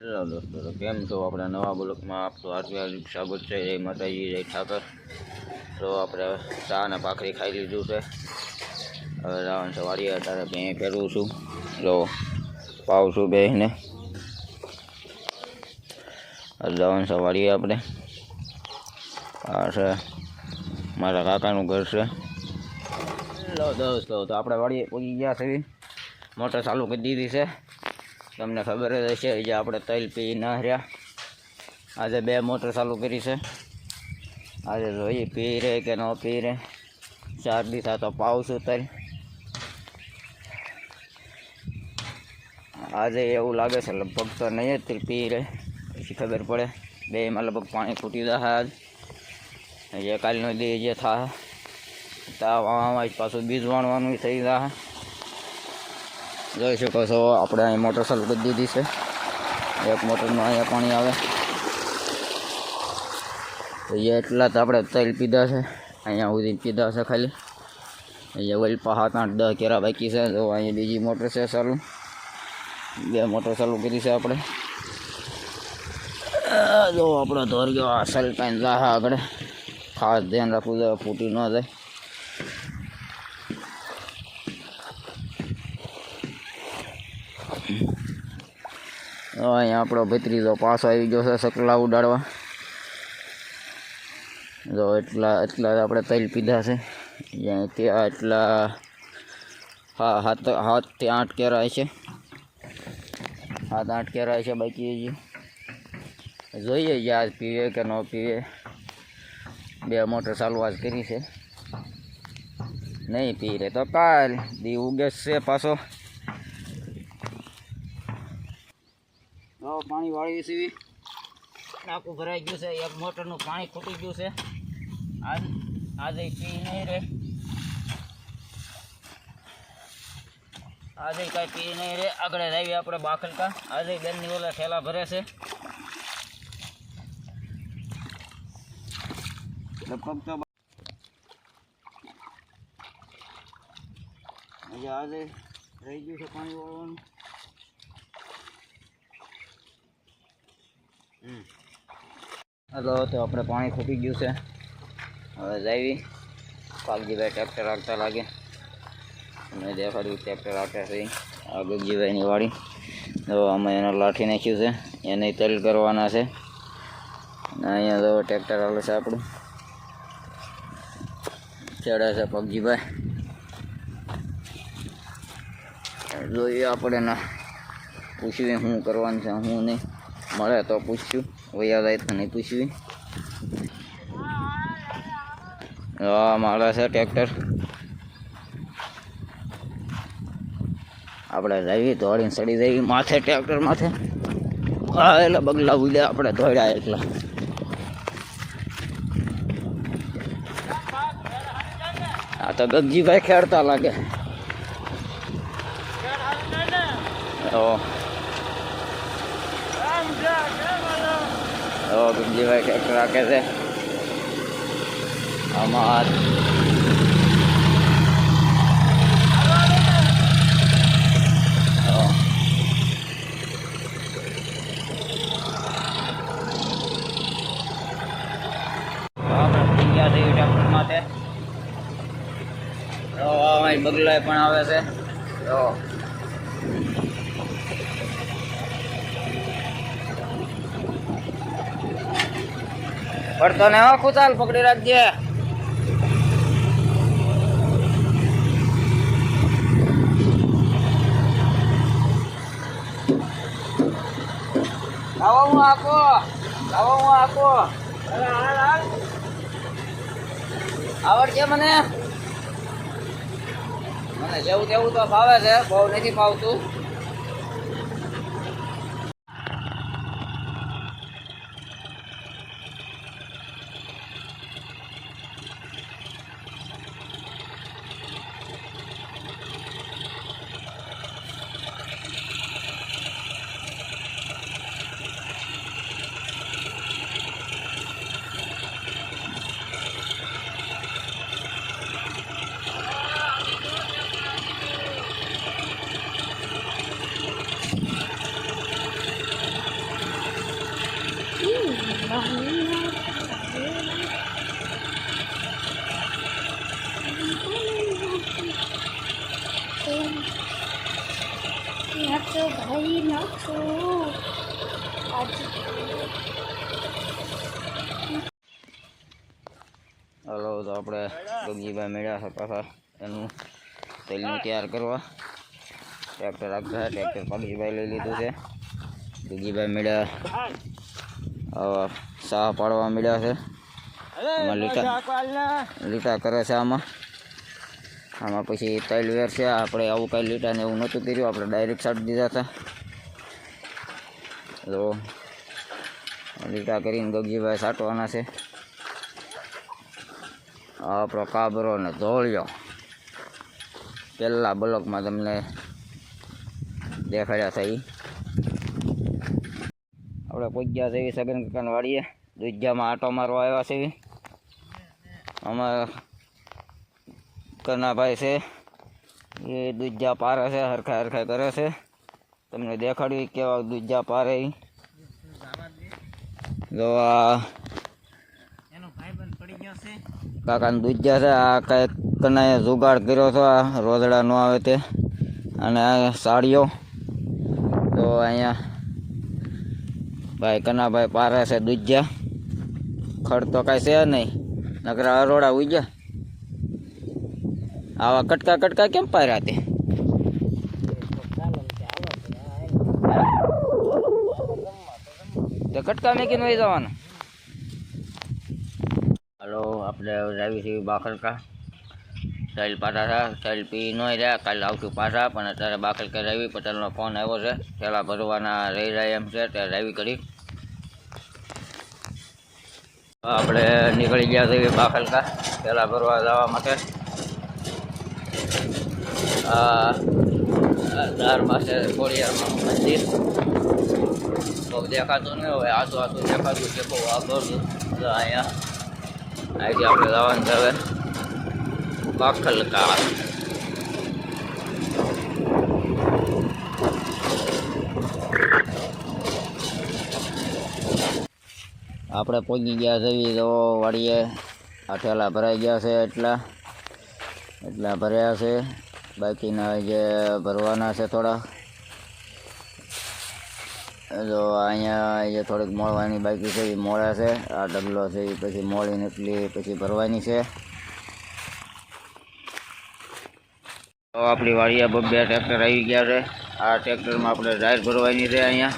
Hello દોસ્તો કેમ છો? આપણે નવા બ્લોકમાં આપણું હાર્દિક સ્વાગત છે. જય માતાજી, જય ઠાકર. તો આપણે ચા અને ભાખરી ખાઈ લીધું છે. હવે રાવણ સવારી અત્યારે ભેં ફેરવું છું. જો પાવ છું બેને રાવણ સવારી આપણે. આ છે મારા કાકાનું ઘર છે. હેલો દોસ્તો, તો આપણે વાડીએ પહોંચી ગયા છે મોટર ચાલુ કરી દીધી છે. તમને ખબર જ હશે જે આપણે તૈલ પી ના રહ્યા. આજે બે મોટર ચાલુ કરી છે. આજે જોઈએ પી રહે કે ન પી રહે ચાર દિવસ તો પાવશું તૈલ. આજે એવું લાગે છે લગભગ તો નહીં જ તેલ પી રહે પછી ખબર પડે બે એમાં લગભગ પાણી ફૂટી જશે આજ. જે કાલનો દી જે થાય તાવ આવામાં જ પાછું બીજ વાણવાનું થઈ જશે. જોઈ શકો છો, આપણે અહીં મોટર ચાલુ કરી દીધી છે. એક મોટરનું અહીંયા પાણી આવે. તો અહીંયા એટલા જ આપણે તેલ પીધા છે. અહીંયા સુધી પીધા છે ખાલી. અહીંયા વળી સાત આઠ દસ કેરા બાકી છે. તો અહીંયા બીજી મોટર છે ચાલુ. બે મોટર ચાલુ કરી છે આપણે. જો આપણો ધોર ગયો અસલ કાંઈ લાહા આગળ. ખાસ ધ્યાન રાખવું જોઈએ, ફૂટી ન જાય. અહીંયા આપણો ભત્રીજો પાછો આવી ગયો છે સકલા ઉડાડવા. જો એટલા એટલા આપણે તેલ પીધા છે. અહીંયા ત્યાં એટલા હા હાથ હાથથી આઠ કેરાય છે. હાથ આઠ કેરાય છે બાકી જોઈએ આજ પીવે કે ન પીવે. બે મોટર ચાલુ આજ કરી છે. નહીં પી રે તો કાલ દી ઉગે છે પાછો. પાણી વાળી સીવી ટાંકું ભરાઈ ગયું છે. એક મોટરનું પાણી ખૂટી ગયું છે. આજ આજે પી નહીં રે. આજે કાંઈ પી નહીં રે. આગળ લાવીએ આપણે બાખલકા. આજે બેનની ઓલા ઠેલા ભરે છે. લગભગ તો આજે રહી ગયું છે પાણી વાળવાનું. હલો, તો આપણે પાણી ખૂટી ગયું છે. હવે જાવી પાલજીભાઈ ટ્રેક્ટર રાખતા લાગે. અમે દેખાડ્યું ટ્રેક્ટર રાખે છે. આ વાડી. તો અમે એને લાઠી નાખ્યું છે. એને તેલ કરવાના છે. અને અહીંયા તો ટ્રેક્ટર હાલે છે આપણું. ચડે છે પગજીભાઈ. જોઈએ આપણે ના પૂછ્યું, શું કરવાનું છે હું નહીં. મળે તો પૂછ્યું. વૈયા જાય તો નહીં પૂછ્યું હા મારા છે ટ્રેક્ટર. આપણે જઈએ દોડીને સડી જઈ માથે ટ્રેક્ટર માથે. હા એટલે બગલા ઉડ્યા આપણે દોડ્યા એટલા આ તો ગગજીભાઈ ખેડતા લાગે. ઓ. ઓ ગગજીભાઈ ટ્રેક્ટર રાખે છે આમાં આપણે થઈ ગયા છે ટ્રેક્ટર માટે તો અહીં બગલાય પણ આવે છે તો પડતો ને હો ખુશાલ પકડી રાખજે. આવો હું આખો આવો હું આખો. હાલ આવડશે મને. મને જેવું તેવું તો ફાવે છે, બહુ નથી ફાવતું. નાચો ભાઈ નાખો હલો, તો આપણે ગગીભાઈ મેળ્યા છે પાછા. એનું તેલનું તૈયાર કરવા. ટ્રેક્ટર રાખતા ટ્રેક્ટર પગીભાઈ લઈ લીધું છે. ગગીભાઈ મળ્યા સાહ પાડવા મળ્યા છે. આમાં લીટા લીટા કરે છે આમાં. આમાં પછી તેલ વેર છે. આપણે આવું કાંઈ લીટા ને એવું નહોતું કર્યું. આપણે ડાયરેક્ટ સાટ દીધા હતા. તો લીટા કરીને ગગજીભાઈ સાટવાના છે. આ આપણો કાબરો ને ધોળિયો. પહેલાં બ્લોકમાં તમને દેખાડ્યા હતા ઈ. આપણે પહોંચ્યા છે સગન કાકાની વાડીએ દુજ્જામાં આટો મારવા આવ્યા છે. અમારા કનાભાઈ છે. એ દુજ્જા પારે છે હરખા હરખા કરે છે. તમને દેખાડ્યું કેવા દુજ્જા પારે જો આ કાકાને દૂધ્યા છે, આ કંઈક કનાએ જુગાડ કર્યો હતો આ રોજડા ન આવે તે. અને સાડીઓ. તો અહીંયા ભાઈ કનાભાઈ પારે છે દૂધ્યા ખડ તો કાંઈ છે નહીં. નકરા અરોડા ઉજ્યા. આવા કટકા કટકા કેમ પાર્યા તે? તો કટકા મેકીને વહી જવાનું. હલો, આપણે આવી છીએ બાખલકા. સાઈલ પાછા છે સાઈલ પી ન રહ્યા. કાલે આવશું પાછા, પણ અત્યારે બાખલકા રવિ પટેલનો ફોન આવ્યો છે. પહેલાં ભરવાના રહી રહ્યા એમ છે, ત્યારે રવિ કરી. આપણે નીકળી ગયા છીએ બાખલકા, પહેલાં ભરવા જવા માટે. આ ધારમાં છે કોળિયારમાં મંદિર. બહુ દેખાતું નહીં હવે આસુ આસુ દેખાતું છે, બહુ છે. અહીંયા, અહીંથી આપણે જવાનું છે હવે. બાખલકા. આપણે પહોંચી ગયા છે તો વાડીએ આઠેલા ભરાઈ ગયા છે એટલા. એટલા ભર્યા છે. બાકીના જે ભરવાના છે થોડા. જો અહીંયા જે થોડીક મોળવાની બાકી છે, એ મોળા છે. આ ડગલો છે, એ પછી મોળીને એટલી પછી ભરવાની છે. તો આપણી વાડીએ બબ્બે ટ્રેક્ટર આવી ગયા છે. આ ટ્રેક્ટરમાં આપણે ટાયર ભરવાની છે અહીંયા.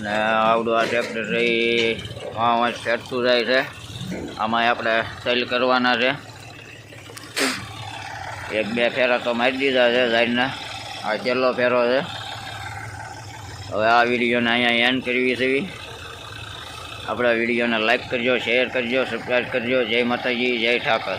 ને આવડું આ ટ્રેક્ટર છે વાં ફેરતું જાય છે? આમાં આપણે સેલ કરવાના છે. એક બે ફેરા તો મારી દીધા છે સાઈડના. આ છેલ્લો ફેરો છે. હવે આ વિડીયોને અહીંયા એન્ડ કરવી છે. આપણા વિડીયોને લાઈક કરજો શેર કરજો સબસ્ક્રાઈબ કરજો. જય માતાજી, જય ઠાકર.